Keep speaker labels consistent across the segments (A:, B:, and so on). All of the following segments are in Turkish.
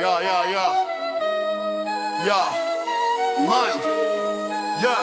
A: ya ya ya. Ya. Man. Ya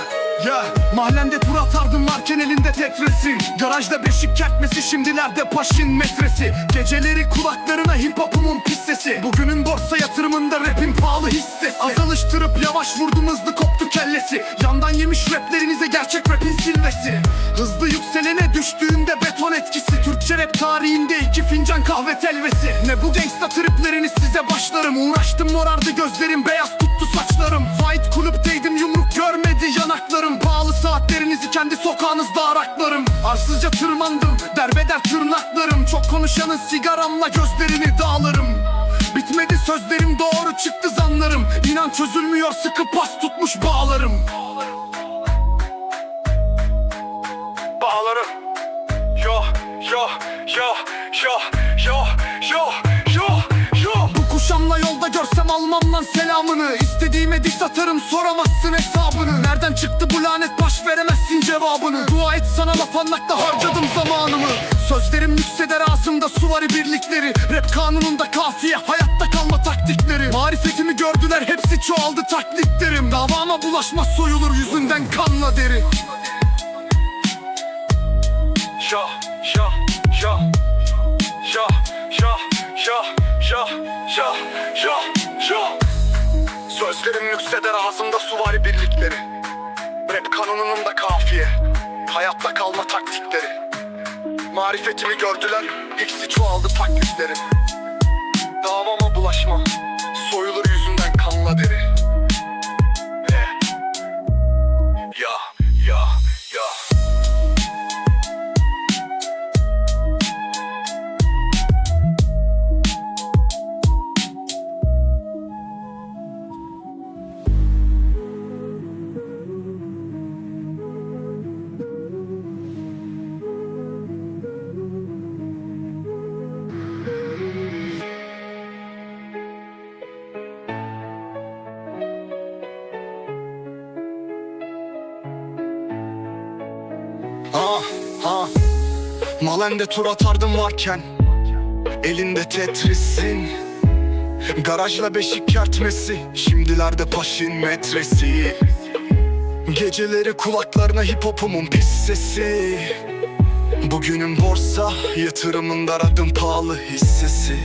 A: ya. Mahallende tur atardım varken elinde tetresin Garajda beşik kertmesi şimdilerde paşin metresi. Geceleri kulaklarına hip hopumun pis sesi. Bugünün borsa yatırımında rapin pahalı hissesi. Az alıştırıp yavaş vurdum hızlı koptu kellesi. Yandan yemiş raplerinize gerçek rapin silvesi Hızlı yükselene düştüğünde beton etkisi. Türkçe rap tarihinde fincan kahve telvesi. Ne bu gangsta tripleriniz size başlarım. Uğraştım morardı gözlerim beyaz tuttu saçlarım. Fight kulüpteydim yumruk görmedi yanaklarım. Pahalı saatlerinizi kendi sokağınızda araklarım. Arsızca tırmandım derbeder tırnaklarım. Çok konuşanın sigaramla gözlerini dağlarım. Bitmedi sözlerim doğru çıktı zanlarım. İnan çözülmüyor sıkı pas tutmuş bağlarım almam lan selamını İstediğime diş atarım soramazsın hesabını. Nereden çıktı bu lanet baş veremezsin cevabını. Dua et sana laf anmakta harcadım zamanımı. Sözlerim yükseder ağzımda suvari birlikleri. Rap kanununda kafiye hayatta kalma taktikleri. Marifetimi gördüler hepsi çoğaldı taklitlerim. Davama bulaşma soyulur yüzünden kanla deri. Şah, şah, şah. Şah, şah, şah, şah, şah, şah yo. Sözlerim yükseder ağzımda suvari birlikleri. Rap kanununun da kafiye. Hayatta kalma taktikleri. Marifetimi gördüler Eksi çoğaldı taklitlerim Davama bulaşma Soyulur Malende tur atardım varken. Elinde tetrisin Garajla beşik kertmesi. Şimdilerde paşin metresi. Geceleri kulaklarına hip hopumun pis sesi. Bugünün borsa yatırımında adım pahalı hissesi